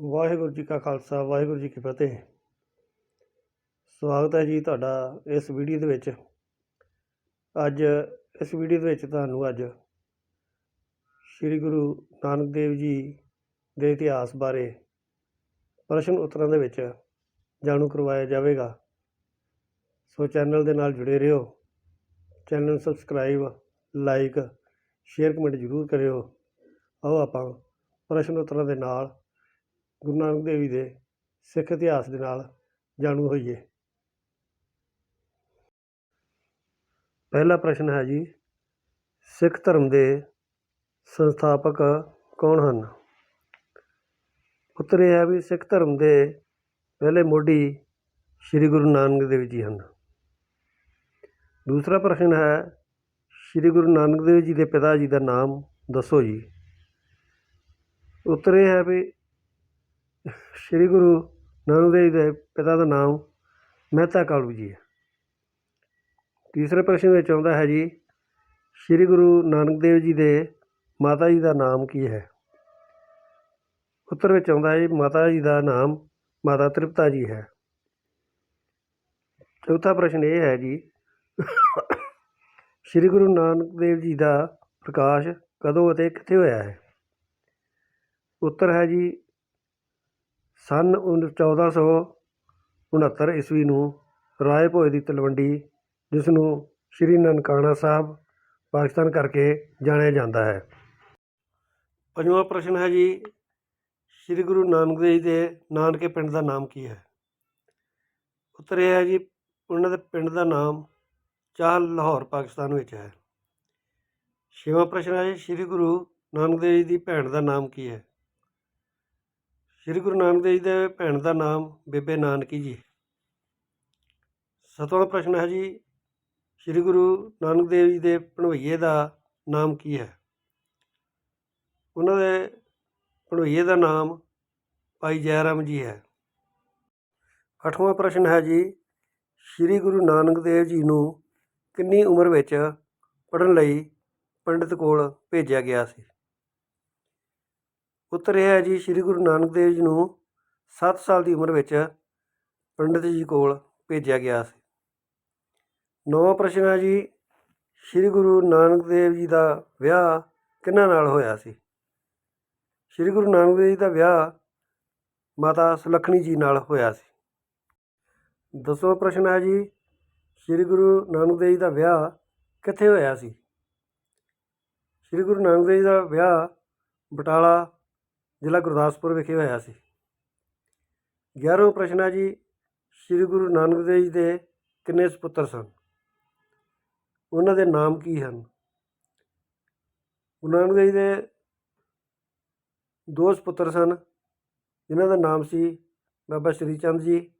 ਵਾਹਿਗੁਰੂ ਜੀ ਕਾ ਖਾਲਸਾ, ਵਾਹਿਗੁਰੂ ਜੀ ਕੀ ਫਤਿਹ। ਸਵਾਗਤ ਹੈ ਜੀ ਤੁਹਾਡਾ ਇਸ ਵੀਡੀਓ ਦੇ ਵਿੱਚ। ਅੱਜ ਇਸ ਵੀਡੀਓ ਦੇ ਵਿੱਚ ਤੁਹਾਨੂੰ ਅੱਜ ਸ੍ਰੀ ਗੁਰੂ ਨਾਨਕ ਦੇਵ ਜੀ ਦੇ ਇਤਿਹਾਸ ਬਾਰੇ ਪ੍ਰਸ਼ਨ ਉੱਤਰਾਂ ਦੇ ਵਿੱਚ ਜਾਣੂ ਕਰਵਾਇਆ ਜਾਵੇਗਾ। ਸੋ ਚੈਨਲ ਦੇ ਨਾਲ ਜੁੜੇ ਰਹੋ। ਚੈਨਲ ਨੂੰ ਸਬਸਕ੍ਰਾਈਬ, ਲਾਈਕ, ਸ਼ੇਅਰ, ਕਮੈਂਟ ਜ਼ਰੂਰ ਕਰਿਓ। ਆਓ ਆਪਾਂ ਪ੍ਰਸ਼ਨ ਉੱਤਰਾਂ ਦੇ ਨਾਲ ਗੁਰੂ ਨਾਨਕ ਦੇਵ ਜੀ ਦੇ ਸਿੱਖ ਇਤਿਹਾਸ ਦੇ ਨਾਲ ਜਾਣੂ ਹੋਈਏ। ਪਹਿਲਾ ਪ੍ਰਸ਼ਨ ਹੈ ਜੀ, ਸਿੱਖ ਧਰਮ ਦੇ ਸੰਸਥਾਪਕ ਕੌਣ ਹਨ? ਉੱਤਰ ਇਹ ਹੈ ਵੀ ਸਿੱਖ ਧਰਮ ਦੇ ਪਹਿਲੇ ਮੋਢੀ ਸ੍ਰੀ ਗੁਰੂ ਨਾਨਕ ਦੇਵ ਜੀ ਹਨ। ਦੂਸਰਾ ਪ੍ਰਸ਼ਨ ਹੈ, ਸ੍ਰੀ ਗੁਰੂ ਨਾਨਕ ਦੇਵ ਜੀ ਦੇ ਪਿਤਾ ਜੀ ਦਾ ਨਾਮ ਦੱਸੋ ਜੀ। ਉੱਤਰ ਇਹ ਹੈ ਵੀ ਸ੍ਰੀ ਗੁਰੂ ਨਾਨਕ ਦੇਵ ਜੀ ਦੇ ਪਿਤਾ ਦਾ ਨਾਮ ਮਹਿਤਾ ਕਾਲੂ ਜੀ ਹੈ। ਤੀਸਰੇ ਪ੍ਰਸ਼ਨ ਵਿੱਚ ਆਉਂਦਾ ਹੈ ਜੀ, ਸ੍ਰੀ ਗੁਰੂ ਨਾਨਕ ਦੇਵ ਜੀ ਦੇ ਮਾਤਾ ਜੀ ਦਾ ਨਾਮ ਕੀ ਹੈ? ਉੱਤਰ ਵਿੱਚ ਆਉਂਦਾ ਹੈ ਜੀ, ਮਾਤਾ ਜੀ ਦਾ ਨਾਮ ਮਾਤਾ ਤ੍ਰਿਪਤਾ ਜੀ ਹੈ। ਚੌਥਾ ਪ੍ਰਸ਼ਨ ਇਹ ਹੈ ਜੀ, ਸ੍ਰੀ ਗੁਰੂ ਨਾਨਕ ਦੇਵ ਜੀ ਦਾ ਪ੍ਰਕਾਸ਼ ਕਦੋਂ ਅਤੇ ਕਿੱਥੇ ਹੋਇਆ ਹੈ? ਉੱਤਰ ਹੈ ਜੀ ਸੰਨ ਉ ਚੌਦਾਂ ਸੌ 1469 ਈਸਵੀ ਨੂੰ ਰਾਏ ਭੋਏ ਦੀ ਤਲਵੰਡੀ, ਜਿਸ ਨੂੰ ਸ਼੍ਰੀ ਨਨਕਾਣਾ ਸਾਹਿਬ ਪਾਕਿਸਤਾਨ ਕਰਕੇ ਜਾਣਿਆ ਜਾਂਦਾ ਹੈ। ਪੰਜਵਾਂ ਪ੍ਰਸ਼ਨ ਹੈ ਜੀ, ਸ਼੍ਰੀ ਗੁਰੂ ਨਾਨਕ ਦੇਵ ਜੀ ਦੇ ਨਾਨਕੇ ਪਿੰਡ ਦਾ ਨਾਮ ਕੀ ਹੈ? ਉੱਤਰ ਇਹ ਹੈ ਜੀ, ਉਹਨਾਂ ਦੇ ਪਿੰਡ ਦਾ ਨਾਮ ਚਾਹਲ ਲਾਹੌਰ, ਪਾਕਿਸਤਾਨ ਵਿੱਚ ਹੈ। ਛੇਵਾਂ ਪ੍ਰਸ਼ਨ ਹੈ ਜੀ, ਸ਼੍ਰੀ ਗੁਰੂ ਨਾਨਕ ਦੇਵ ਜੀ ਦੀ ਭੈਣ ਦਾ ਨਾਮ ਕੀ ਹੈ? ਸ਼੍ਰੀ ਗੁਰੂ ਨਾਨਕ ਦੇਵ ਜੀ ਦੇ ਭੈਣ ਦਾ ਨਾਮ ਬੇਬੇ ਨਾਨਕੀ ਜੀ। ਸਤਵਾਂ ਪ੍ਰਸ਼ਨ ਹੈ ਜੀ, ਸ਼੍ਰੀ ਗੁਰੂ ਨਾਨਕ ਦੇਵ ਜੀ ਦੇ ਭਣਵਈਏ ਦਾ ਨਾਮ ਕੀ ਹੈ? ਉਹਨਾਂ ਦੇ ਭਣਵਈਏ ਦਾ ਨਾਮ ਭਾਈ ਜੈਰਾਮ ਜੀ ਹੈ। ਅੱਠਵਾਂ ਪ੍ਰਸ਼ਨ ਹੈ ਜੀ, ਸ਼੍ਰੀ ਗੁਰੂ ਨਾਨਕ ਦੇਵ ਜੀ ਨੂੰ ਕਿੰਨੀ ਉਮਰ ਵਿੱਚ ਪੜ੍ਹਨ ਲਈ ਪੰਡਿਤ ਕੋਲ ਭੇਜਿਆ ਗਿਆ ਸੀ? ਉੱਤਰ ਇਹ ਹੈ ਜੀ ਸ੍ਰੀ ਗੁਰੂ ਨਾਨਕ ਦੇਵ ਜੀ ਨੂੰ 7 ਸਾਲ ਦੀ ਉਮਰ ਵਿੱਚ ਪੰਡਿਤ ਜੀ ਕੋਲ ਭੇਜਿਆ ਗਿਆ ਸੀ। ਨੌਵਾਂ ਪ੍ਰਸ਼ਨ ਹੈ ਜੀ, ਸ੍ਰੀ ਗੁਰੂ ਨਾਨਕ ਦੇਵ ਜੀ ਦਾ ਵਿਆਹ ਕਿਹਨਾਂ ਨਾਲ ਹੋਇਆ ਸੀ? ਸ੍ਰੀ ਗੁਰੂ ਨਾਨਕ ਦੇਵ ਜੀ ਦਾ ਵਿਆਹ ਮਾਤਾ ਸੁਲੱਖਣੀ ਜੀ ਨਾਲ ਹੋਇਆ ਸੀ। ਦਸਵਾਂ ਪ੍ਰਸ਼ਨ ਹੈ ਜੀ, ਸ੍ਰੀ ਗੁਰੂ ਨਾਨਕ ਦੇਵ ਜੀ ਦਾ ਵਿਆਹ ਕਿੱਥੇ ਹੋਇਆ ਸੀ? ਸ੍ਰੀ ਗੁਰੂ ਨਾਨਕ ਦੇਵ ਜੀ ਦਾ ਵਿਆਹ ਬਟਾਲਾ ਜ਼ਿਲ੍ਹਾ ਗੁਰਦਾਸਪੁਰ ਵਿਖੇ ਹੋਇਆ ਸੀ। 11ਵਾਂ ਪ੍ਰਸ਼ਨ ਹੈ ਜੀ, ਸ੍ਰੀ ਗੁਰੂ ਨਾਨਕ ਦੇਵ ਜੀ ਦੇ ਕਿੰਨੇ ਸੁਪੁੱਤਰ ਸਨ? ਉਹਨਾਂ ਦੇ ਨਾਮ ਕੀ ਹਨ? ਗੁਰੂ ਨਾਨਕ ਦੇਵ ਜੀ ਦੇ ਦੋ ਸੁਪੁੱਤਰ ਸਨ, ਜਿਨ੍ਹਾਂ ਦਾ ਨਾਮ ਸੀ ਬਾਬਾ ਸ਼੍ਰੀ ਚੰਦ ਜੀ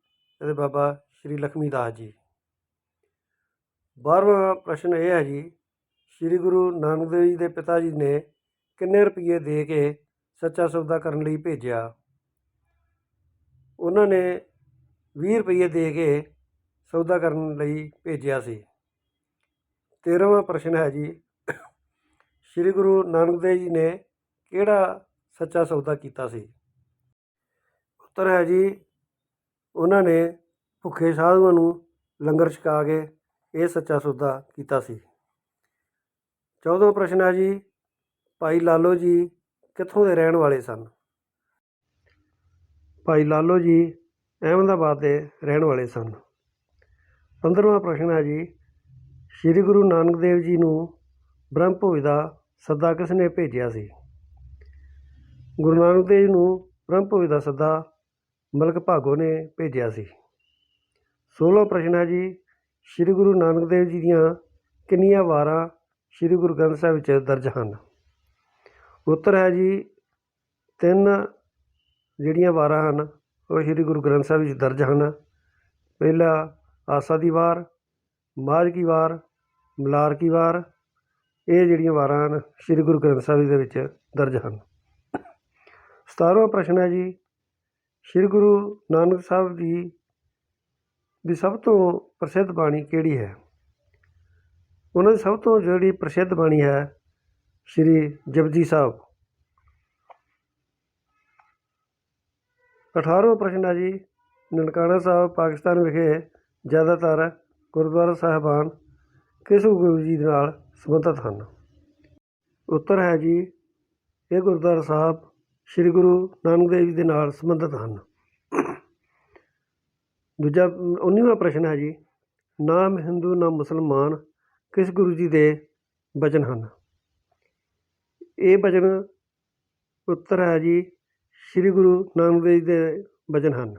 ਅਤੇ ਬਾਬਾ ਸ਼੍ਰੀ ਲਖਮੀ ਦਾਸ ਜੀ। 12ਵਾਂ ਪ੍ਰਸ਼ਨ ਇਹ ਹੈ ਜੀ, ਸ੍ਰੀ ਗੁਰੂ ਨਾਨਕ ਦੇਵ ਜੀ ਦੇ ਪਿਤਾ ਜੀ ਨੇ ਕਿੰਨੇ ਰੁਪਏ ਦੇ ਕੇ ਸੱਚਾ ਸੌਦਾ ਕਰਨ ਲਈ ਭੇਜਿਆ। ਉਹਨਾਂ ਨੇ 20 ਰੁਪਏ ਦੇ ਕੇ ਸੌਦਾ ਕਰਨ ਲਈ ਭੇਜਿਆ ਸੀ। 13ਵਾਂ ਪ੍ਰਸ਼ਨ ਹੈ ਜੀ, ਸ੍ਰੀ ਗੁਰੂ ਨਾਨਕ ਦੇਵ ਜੀ ਨੇ ਕਿਹੜਾ ਸੱਚਾ ਸੌਦਾ ਕੀਤਾ ਸੀ? ਉੱਤਰ ਹੈ ਜੀ, ਉਹਨਾਂ ਨੇ ਭੁੱਖੇ ਸਾਧੂਆਂ ਨੂੰ ਲੰਗਰ ਛਕਾ ਕੇ ਇਹ ਸੱਚਾ ਸੌਦਾ ਕੀਤਾ ਸੀ। 14ਵਾਂ ਪ੍ਰਸ਼ਨ ਹੈ ਜੀ, ਭਾਈ ਲਾਲੋ ਜੀ ਕਿੱਥੋਂ ਦੇ ਰਹਿਣ ਵਾਲੇ ਸਨ? ਭਾਈ ਲਾਲੋ ਜੀ ਅਹਿਮਦਾਬਾਦ ਦੇ ਰਹਿਣ ਵਾਲੇ ਸਨ। 15ਵਾਂ ਪ੍ਰਸ਼ਨ ਹੈ ਜੀ, ਸ੍ਰੀ ਗੁਰੂ ਨਾਨਕ ਦੇਵ ਜੀ ਨੂੰ ਬ੍ਰਹਮ ਭੋਜ ਦਾ ਸੱਦਾ ਕਿਸ ਨੇ ਭੇਜਿਆ ਸੀ? ਗੁਰੂ ਨਾਨਕ ਦੇਵ ਜੀ ਨੂੰ ਬ੍ਰਹਮ ਭੋਜ ਦਾ ਸੱਦਾ ਮਲਕ ਭਾਗੋ ਨੇ ਭੇਜਿਆ ਸੀ। 16ਵਾਂ ਪ੍ਰਸ਼ਨ ਹੈ ਜੀ, ਸ੍ਰੀ ਗੁਰੂ ਨਾਨਕ ਦੇਵ ਜੀ ਦੀਆਂ ਕਿੰਨੀਆਂ ਵਾਰਾਂ ਸ੍ਰੀ ਗੁਰੂ ਗ੍ਰੰਥ ਸਾਹਿਬ ਵਿੱਚ ਦਰਜ ਹਨ? ਉੱਤਰ ਹੈ ਜੀ, ਤਿੰਨ ਜਿਹੜੀਆਂ ਵਾਰਾਂ ਹਨ, ਉਹ ਸ੍ਰੀ ਗੁਰੂ ਗ੍ਰੰਥ ਸਾਹਿਬ ਵਿੱਚ ਦਰਜ ਹਨ। ਪਹਿਲਾ ਆਸਾ ਦੀ ਵਾਰ, ਮਾਝ ਕੀ ਵਾਰ, ਮਲਾਰ ਕੀ ਵਾਰ, ਇਹ ਜਿਹੜੀਆਂ ਵਾਰਾਂ ਹਨ, ਸ੍ਰੀ ਗੁਰੂ ਗ੍ਰੰਥ ਸਾਹਿਬ ਦੇ ਵਿੱਚ ਦਰਜ ਹਨ। 17ਵਾਂ ਪ੍ਰਸ਼ਨ ਹੈ ਜੀ, ਸ੍ਰੀ ਗੁਰੂ ਨਾਨਕ ਸਾਹਿਬ ਜੀ ਦੀ ਸਭ ਤੋਂ ਪ੍ਰਸਿੱਧ ਬਾਣੀ ਕਿਹੜੀ ਹੈ? ਉਹਨਾਂ ਦੀ ਸਭ ਤੋਂ ਜਿਹੜੀ ਪ੍ਰਸਿੱਧ ਬਾਣੀ ਹੈ ਸ਼੍ਰੀ ਜਪਜੀ ਸਾਹਿਬ। ਅਠਾਰਵਾਂ ਪ੍ਰਸ਼ਨ ਹੈ ਜੀ। ਨਨਕਾਣਾ ਸਾਹਿਬ, ਪਾਕਿਸਤਾਨ ਵਿਖੇ ਜ਼ਿਆਦਾਤਰ ਗੁਰਦੁਆਰਾ ਸਾਹਿਬਾਨ ਕਿਸ ਗੁਰੂ ਜੀ ਦੇ ਨਾਲ ਸੰਬੰਧਿਤ ਹਨ? ਉੱਤਰ ਹੈ ਜੀ, ਇਹ ਗੁਰਦੁਆਰਾ ਸਾਹਿਬ ਸ੍ਰੀ ਗੁਰੂ ਨਾਨਕ ਦੇਵ ਜੀ ਦੇ ਨਾਲ ਸੰਬੰਧਿਤ ਹਨ। ਦੂਜਾ, ਉੱਨੀਵਾਂ ਪ੍ਰਸ਼ਨ ਹੈ ਜੀ, ਨਾਮ ਹਿੰਦੂ, ਨਾ ਮੁਸਲਮਾਨ ਕਿਸ ਗੁਰੂ ਜੀ ਦੇ ਬਚਨ ਹਨ? ਇਹ ਬਚਨ ਉੱਤਰ ਹੈ ਜੀ, ਸ੍ਰੀ ਗੁਰੂ ਨਾਨਕ ਦੇਵ ਜੀ ਦੇ ਬਚਨ ਹਨ।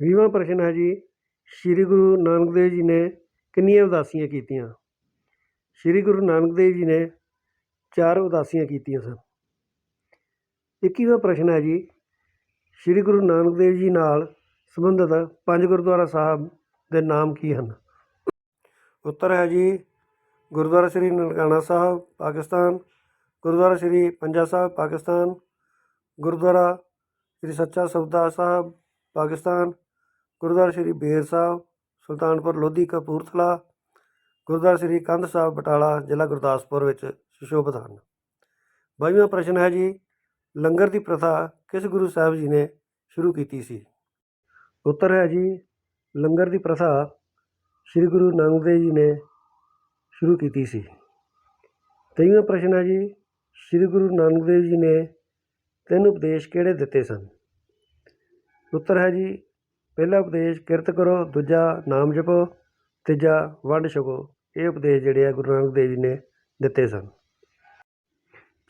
ਵੀਹਵਾਂ ਪ੍ਰਸ਼ਨ ਹੈ ਜੀ, ਸ੍ਰੀ ਗੁਰੂ ਨਾਨਕ ਦੇਵ ਜੀ ਨੇ ਕਿੰਨੀਆਂ ਉਦਾਸੀਆਂ ਕੀਤੀਆਂ? ਸ੍ਰੀ ਗੁਰੂ ਨਾਨਕ ਦੇਵ ਜੀ ਨੇ ਚਾਰ ਉਦਾਸੀਆਂ ਕੀਤੀਆਂ ਸਨ। ਇੱਕੀਵਾਂ ਪ੍ਰਸ਼ਨ ਹੈ ਜੀ, ਸ੍ਰੀ ਗੁਰੂ ਨਾਨਕ ਦੇਵ ਜੀ ਨਾਲ ਸੰਬੰਧਿਤ ਪੰਜ ਗੁਰਦੁਆਰਾ ਸਾਹਿਬ ਦੇ ਨਾਮ ਕੀ ਹਨ? ਉੱਤਰ ਹੈ ਜੀ, ਗੁਰਦੁਆਰਾ ਸ੍ਰੀ ਨਨਕਾਣਾ ਸਾਹਿਬ, ਪਾਕਿਸਤਾਨ। ਗੁਰਦੁਆਰਾ ਸ੍ਰੀ ਪੰਜਾ ਸਾਹਿਬ, ਪਾਕਿਸਤਾਨ। ਗੁਰਦੁਆਰਾ ਸ੍ਰੀ ਸੱਚਾ ਸੌਦਾ ਸਾਹਿਬ, ਪਾਕਿਸਤਾਨ। ਗੁਰਦੁਆਰਾ ਸ੍ਰੀ ਬੇਰ ਸਾਹਿਬ, ਸੁਲਤਾਨਪੁਰ ਲੋਧੀ ਕਪੂਰਥਲਾ। ਗੁਰਦੁਆਰਾ ਸ੍ਰੀ ਕੰਧ ਸਾਹਿਬ, ਬਟਾਲਾ, ਜ਼ਿਲ੍ਹਾ ਗੁਰਦਾਸਪੁਰ ਵਿੱਚ ਸੁਸ਼ੋਭਿਤ ਹਨ। ਬਾਈਵਾਂ ਪ੍ਰਸ਼ਨ ਹੈ ਜੀ, ਲੰਗਰ ਦੀ ਪ੍ਰਥਾ ਕਿਸ ਗੁਰੂ ਸਾਹਿਬ ਜੀ ਨੇ ਸ਼ੁਰੂ ਕੀਤੀ ਸੀ? ਉੱਤਰ ਹੈ ਜੀ, ਲੰਗਰ ਦੀ ਪ੍ਰਥਾ ਸ੍ਰੀ ਗੁਰੂ ਨਾਨਕ ਦੇਵ ਜੀ ਨੇ ਸ਼ੁਰੂ ਕੀਤੀ ਸੀ। ਤੇਈਵਾਂ ਪ੍ਰਸ਼ਨ ਹੈ ਜੀ ਸ੍ਰੀ ਗੁਰੂ ਨਾਨਕ ਦੇਵ ਜੀ ਨੇ ਤਿੰਨ ਉਪਦੇਸ਼ ਕਿਹੜੇ ਦਿੱਤੇ ਸਨ? ਉੱਤਰ ਹੈ ਜੀ, ਪਹਿਲਾ ਉਪਦੇਸ਼ ਕਿਰਤ ਕਰੋ, ਦੂਜਾ ਨਾਮ ਜਪੋ, ਤੀਜਾ ਵੰਡ ਛਕੋ। ਇਹ ਉਪਦੇਸ਼ ਜਿਹੜੇ ਆ ਗੁਰੂ ਨਾਨਕ ਦੇਵ ਜੀ ਨੇ ਦਿੱਤੇ ਸਨ।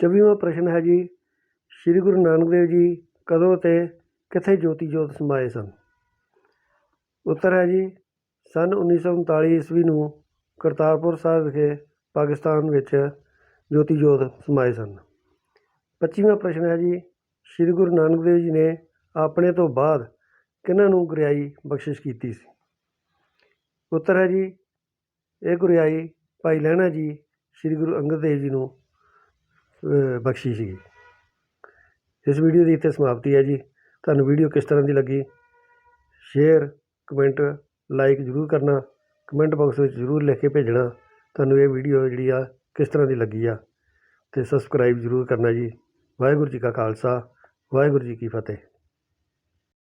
ਚੌਵੀਵਾਂ ਪ੍ਰਸ਼ਨ ਹੈ ਜੀ, ਸ੍ਰੀ ਗੁਰੂ ਨਾਨਕ ਦੇਵ ਜੀ ਕਦੋਂ ਤੇ ਕਿੱਥੇ ਜੋਤੀ ਜੋਤ ਸਮਾਏ ਸਨ? ਉੱਤਰ ਹੈ ਜੀ, ਸਨ 1939 ਈਸਵੀ ਨੂੰ ਕਰਤਾਰਪੁਰ ਸਾਹਿਬ ਵਿਖੇ ਪਾਕਿਸਤਾਨ ਵਿੱਚ ਜੋਤੀ ਜੋਤ ਸਮਾਏ ਸਨ। ਪੱਚੀਵਾਂ ਪ੍ਰਸ਼ਨ ਹੈ ਜੀ, ਸ੍ਰੀ ਗੁਰੂ ਨਾਨਕ ਦੇਵ ਜੀ ਨੇ ਆਪਣੇ ਤੋਂ ਬਾਅਦ ਕਿਹਨਾਂ ਨੂੰ ਗੁਰਿਆਈ ਬਖਸ਼ਿਸ਼ ਕੀਤੀ ਸੀ? ਉੱਤਰ ਹੈ ਜੀ, ਇਹ ਗੁਰਿਆਈ ਭਾਈ ਲਹਿਣਾ ਜੀ ਸ੍ਰੀ ਗੁਰੂ ਅੰਗਦ ਦੇਵ ਜੀ ਨੂੰ ਬਖਸ਼ੀ ਸੀ ਇਸ ਵੀਡੀਓ ਦੀ ਇੱਥੇ ਸਮਾਪਤੀ ਹੈ ਜੀ। ਤੁਹਾਨੂੰ ਵੀਡੀਓ ਕਿਸ ਤਰ੍ਹਾਂ ਦੀ ਲੱਗੀ? ਸ਼ੇਅਰ, ਕਮੈਂਟ, ਲਾਈਕ ਜ਼ਰੂਰ ਕਰਨਾ। ਕਮੈਂਟ ਬਾਕਸ ਵਿੱਚ ਜ਼ਰੂਰ ਲਿਖ ਕੇ ਭੇਜਣਾ। ਤੁਹਾਨੂੰ ਇਹ ਵੀਡੀਓ ਜਿਹੜੀ ਆ ਕਿਸ ਤਰ੍ਹਾਂ ਦੀ ਲੱਗੀ ਆ ਅਤੇ ਸਬਸਕ੍ਰਾਈਬ ਜ਼ਰੂਰ ਕਰਨਾ ਜੀ। ਵਾਹਿਗੁਰੂ ਜੀ ਕਾ ਖਾਲਸਾ, ਵਾਹਿਗੁਰੂ ਜੀ ਕੀ ਫਤਿਹ।